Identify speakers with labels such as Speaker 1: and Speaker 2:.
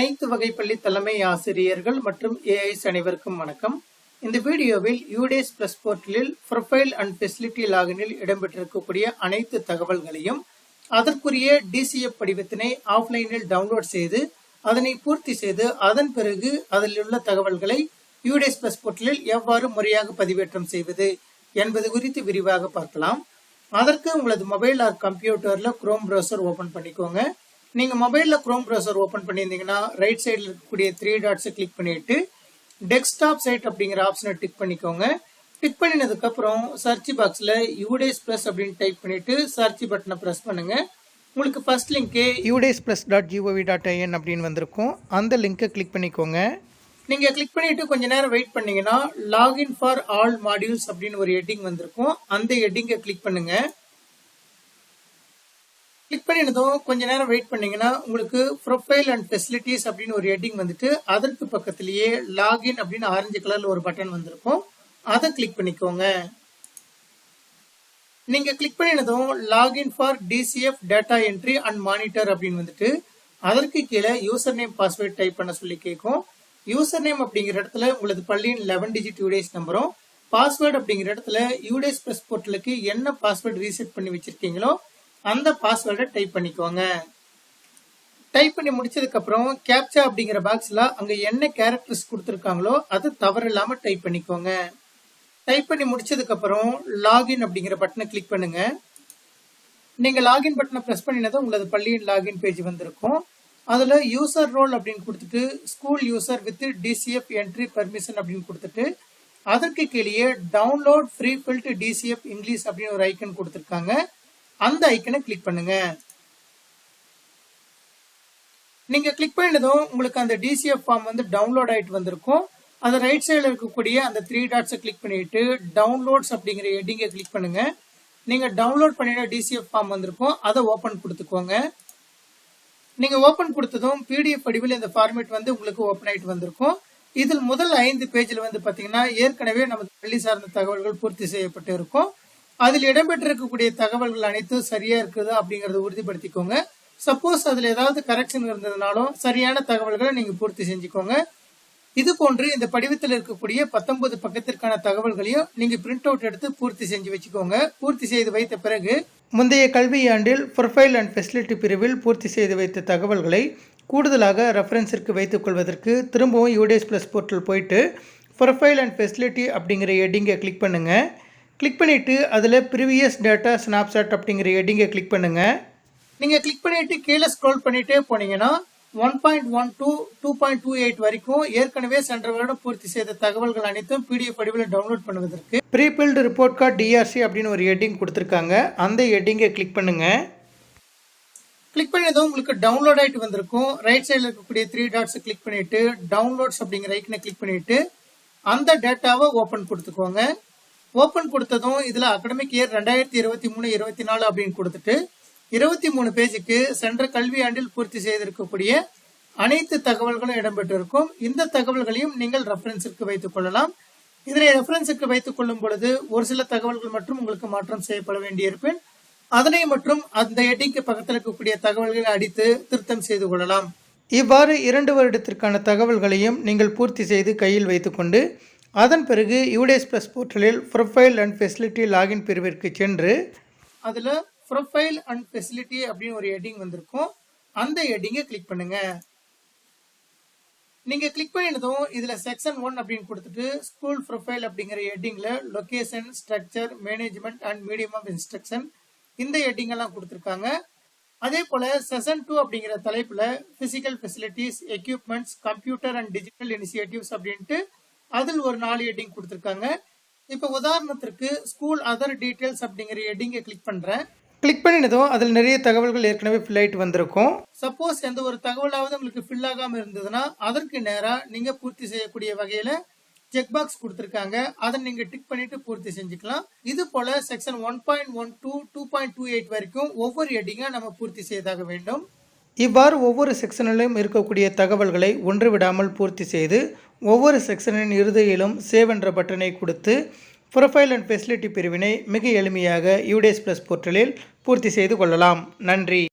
Speaker 1: அனைத்து வகை பள்ளி தலைமை ஆசிரியர்கள் மற்றும் ஏஐஸ் அனைவருக்கும் வணக்கம். இந்த வீடியோவில் யூடேஸ் பிளஸ் போர்ட்டலில் ப்ரொஃபைல் அண்ட் ஃபெசிலிட்டி லாகினில் இடம்பெற்றிருக்கக்கூடிய அனைத்து தகவல்களையும் அதற்குரிய டிசிஎஃப் படிவத்தினை ஆஃப்லைனில் டவுன்லோட் செய்து அதனை பூர்த்தி செய்து அதன் பிறகு அதில் உள்ள தகவல்களை யூடேஸ் பிளஸ் போர்ட்டலில் எவ்வாறு முறையாக பதிவேற்றம் செய்வது என்பது குறித்து விரிவாக பார்க்கலாம். அதற்கு உங்களது மொபைல் ஆர் கம்ப்யூட்டரில் குரோம் ப்ரௌசர் ஓபன் பண்ணிக்கோங்க. நீங்க மொபைல்ல குரோம் ப்ரௌசர் ஓபன் பண்ணியிருந்தீங்கன்னா ரைட் சைடில் இருக்கக்கூடிய த்ரீ டாட்ஸை கிளிக் பண்ணிட்டு டெஸ்க்டாப் சைட் அப்படிங்கிற ஆப்ஷனை டிக் பண்ணிக்கோங்க. டிக் பண்ணினதுக்கு அப்புறம் சர்ச் பாக்ஸ்ல யூடேஸ் பிளஸ் அப்படின்னு டைப் பண்ணிட்டு சர்ச் பட்டனை பிரஸ் பண்ணுங்க. உங்களுக்கு first link UDISE plus dot G O V dot I N அப்படின்னு வந்திருக்கும். அந்த லிங்கை கிளிக் பண்ணிக்கோங்க. நீங்க கிளிக் பண்ணிட்டு கொஞ்ச நேரம் வெயிட் பண்ணீங்கன்னா லாகின் ஃபார் ஆல் மாடியூல்ஸ் அப்படின்னு ஒரு ஹெட்டிங் வந்திருக்கும். அந்த ஹெட்டிங்கை கிளிக் பண்ணுங்க. கிளிக் பண்ணினதும் கொஞ்ச நேரம் வெயிட் பண்ணீங்கன்னா உங்களுக்கு ப்ரொஃபைல் அண்ட் ஃபெசிலிட்டிஸ் அப்படின்னு ஒரு ஹெட்டிங் வந்துட்டு அதற்கு பக்கத்திலேயே லாகின் அப்படின்னு ஆரஞ்சு கலர்ல ஒரு பட்டன் வந்திருக்கும். அதை கிளிக் பண்ணிக்கோங்க. நீங்க click பண்ணினதும் login for D C F data entry and monitor அப்படின்னு வந்துட்டு அதற்கு கீழே யூசர் நேம் பாஸ்வேர்ட் டைப் பண்ண சொல்லி கேட்கும் யூசர் நேம் அப்படிங்கிற இடத்துல உங்களது பள்ளியின் லெவன் டிஜிட் யூடேஸ் நம்பரும் பாஸ்வேர்டு அப்படிங்கிற இடத்துல யூடேஸ் பிளஸ் போர்ட்டலுக்கு என்ன பாஸ்வேர்டு ரீசெட் பண்ணி வச்சிருக்கீங்களோ அந்த பாஸ்வேர்டை டைப் பண்ணிக்கோங்க. டைப் பண்ணி முடிச்சதுக்கு அப்புறம் கேப்சா அப்படிங்கிற பாக்ஸ்ல அங்க என்ன கேரக்டர்ஸ் கொடுத்துருக்காங்களோ அது தவறு இல்லாம டைப் பண்ணிக்கோங்க. டைப் பண்ணி முடிச்சதுக்கு அப்புறம் லாகின் அப்படிங்கிற பட்டனை கிளிக் பண்ணுங்க. நீங்க லாகின் பட்டனை பிரஸ் பண்ணினதும் உங்களது பள்ளியின் லாகின் பேஜ் வந்திருக்கும். அதுல யூசர் ரோல் அப்படின்னு கொடுத்துட்டு school user with D C F entry permission அப்படின்னு கொடுத்துட்டு அதற்கு கீழே download prefilled D C F English அப்படின்னு ஒரு ஐக்கன் கொடுத்துருக்காங்க. அந்த ஐக்கனை கிளிக் பண்ணுங்க. நீங்க கிளிக் பண்ணதும் உங்களுக்கு அந்த டிசிஎஃப் ஃபார்ம் வந்து டவுன்லோட் ஆயிட்டு வந்திருக்கும். அந்த ரைட் சைடில் இருக்கக்கூடிய அந்த த்ரீ டாட்ஸை கிளிக் பண்ணிட்டு டவுன்லோட்ஸ் அப்படிங்கிற ஹெட்டிங்கை கிளிக் பண்ணுங்க. நீங்க டவுன்லோட் பண்ணிட டிசிஎஃப் ஃபார்ம் வந்திருக்கும். அதை ஓபன் கொடுத்துக்கோங்க. நீங்க ஓபன் கொடுத்ததும் பிடிஎஃப் வடிவில் இந்த ஃபார்மேட் வந்து உங்களுக்கு ஓபன் ஆயிட்டு வந்திருக்கும். இதில் முதல் ஐந்து பேஜில் வந்து பாத்தீங்கன்னா ஏற்கனவே நமது பள்ளி சார்ந்த தகவல்கள் பூர்த்தி செய்யப்பட்டு இருக்கும். அதில் இடம்பெற்றிருக்கக்கூடிய தகவல்கள் அனைத்தும் சரியா இருக்குது அப்படிங்கறத உறுதிப்படுத்திக்கோங்க. சப்போஸ் அதுல ஏதாவது கரெக்ஷன் இருந்ததுனாலும் சரியான தகவல்களை நீங்க பூர்த்தி செஞ்சுக்கோங்க. இது போன்று இந்த படிவத்தில் இருக்கக்கூடிய பத்தொன்பது பக்கத்திற்கான தகவல்களையும் நீங்க பிரிண்ட் அவுட் எடுத்து பூர்த்தி செஞ்சு வச்சுக்கோங்க. பூர்த்தி செய்து வைத்த பிறகு முந்தைய கல்வியாண்டில் ப்ரொஃபைல் அண்ட் ஃபெசிலிட்டி பிரிவில் பூர்த்தி செய்து வைத்த தகவல்களை கூடுதலாக ரெஃபரன்ஸிற்கு வைத்துக் கொள்வதற்கு திரும்பவும் யூடிஎஸ் ப்ளஸ் போர்ட்டல் போயிட்டு ப்ரொஃபைல் அண்ட் ஃபெசிலிட்டி அப்படிங்கிற ஹெட்டிங்கை கிளிக் பண்ணுங்கள் கிளிக் பண்ணிவிட்டு அதில் ப்ரீவியஸ் டேட்டா ஸ்னாப்சாட் அப்படிங்கிற ஹெட்டிங்கை கிளிக் பண்ணுங்கள் நீங்கள் கிளிக் பண்ணிவிட்டு கீழே ஸ்க்ரோல் பண்ணிகிட்டே போனீங்கன்னா one point one two two point two eight வரைக்கும் ஏற்கனவே சென்ற வருடம் பூர்த்தி செய்த தகவல்கள் அனைத்தும் பிடிஎஃப் வடிவில் டவுன்லோட் பண்ணுவதற்கு ப்ரீபில்டு ரிப்போர்ட் கார்டு டிஆர்சி அப்படின்னு ஒரு ஹெட்டிங் கொடுத்துருக்காங்க. அந்த ஹெட்டிங்கை கிளிக் பண்ணுங்க. கிளிக் பண்ணதும் உங்களுக்கு டவுன்லோட் ஆகிட்டு வந்திருக்கும். ரைட் சைடில் இருக்கக்கூடிய த்ரீ டாட்ஸை கிளிக் பண்ணிட்டு டவுன்லோட்ஸ் அப்படிங்கிற ஐக்கனை கிளிக் பண்ணிட்டு அந்த டேட்டாவை ஓப்பன் கொடுத்துக்கோங்க. ஓப்பன் கொடுத்ததும் இதுல அகடமிக் இயர் ரெண்டாயிரத்தி இருபத்தி மூணு இருபத்தி நாலு அப்படின்னு கொடுத்துட்டு இருபத்தி மூணு பேஜுக்கு சென்ற கல்வியாண்டில் பூர்த்தி செய்திருக்கக்கூடிய அனைத்து தகவல்களும் இடம்பெற்றிருக்கும். இந்த தகவல்களையும் நீங்கள் ரெஃபரன்ஸிற்கு வைத்துக் கொள்ளலாம். இதனை ரெஃபரன்ஸுக்கு வைத்துக் கொள்ளும் பொழுது ஒரு சில தகவல்கள் மட்டும் உங்களுக்கு மாற்றம் செய்யப்பட வேண்டியிருப்பின். அதனை மற்றும் அந்த எட்டிக்கு பக்கத்தில் இருக்கக்கூடிய தகவல்களை அடித்து திருத்தம் செய்து கொள்ளலாம். இவ்வாறு இரண்டு வருடத்திற்கான தகவல்களையும் நீங்கள் பூர்த்தி செய்து கையில் வைத்துக்கொண்டு அதன் பிறகு யூடேஸ் ப்ளஸ் போர்ட்டலில் ப்ரொஃபைல் அண்ட் ஃபெசிலிட்டி லாகின் பிரிவிற்கு சென்று அதில் ப்ரொஃபைல் அண்ட் ஃபெசிலிட்டி அப்படின்னு ஒரு ஹெட்டிங் வந்திருக்கும். அந்த ஹெட்டிங்கை கிளிக் பண்ணுங்க. நீங்க கிளிக் பண்ணினதும் இதுல செக்ஷன் ஒன் அப்படின்னு கொடுத்துட்டு ஸ்கூல் ப்ரொஃபைல் அப்படிங்கிற ஹெட்டிங்ல location structure management and medium of instruction இந்த ஹெட்டிங் எல்லாம் கொடுத்துருக்காங்க. அதே போல செஷன் டூ அப்படிங்கிற தலைப்புல physical facilities equipments computer and digital initiatives அப்படின்ட்டு அதில் ஒரு நாலு ஹெட்டிங் கொடுத்துருக்காங்க. இப்போ உதாரணத்திற்கு ஸ்கூல் அதர் டீடைல்ஸ் அப்படிங்கிற ஹெட்டிங்கை கிளிக் பண்றேன். கிளிக் பண்ணினதும் அதில் நிறைய தகவல்கள் ஏற்கனவே ஃபில் ஆயிட்டு வந்திருக்கும். சப்போஸ் எந்த ஒரு தகவலாவது உங்களுக்கு ஃபில் ஆகாம இருந்ததுன்னா அதற்கு நேராக நீங்க பூர்த்தி செய்யக்கூடிய வகையில செக் பாக்ஸ் கொடுத்துருக்காங்க. அதை நீங்க டிக் பண்ணிட்டு பூர்த்தி செஞ்சுக்கலாம். இது போல section one point one two two point two eight வரைக்கும் ஒவ்வொரு ஹெட்டிங்கா நம்ம பூர்த்தி செய்தாக வேண்டும். இவ்வாறு ஒவ்வொரு செக்ஷனிலும் இருக்கக்கூடிய தகவல்களை ஒன்றுவிடாமல் பூர்த்தி செய்து ஒவ்வொரு செக்ஷனின் இறுதியிலும் சேவ் என்ற பட்டனை கொடுத்து ப்ரொஃபைல் அண்ட் ஃபெசிலிட்டி பிரிவினை மிக எளிமையாக யூடேஸ் ப்ளஸ் போர்ட்டலில் பூர்த்தி செய்து கொள்ளலாம். நன்றி.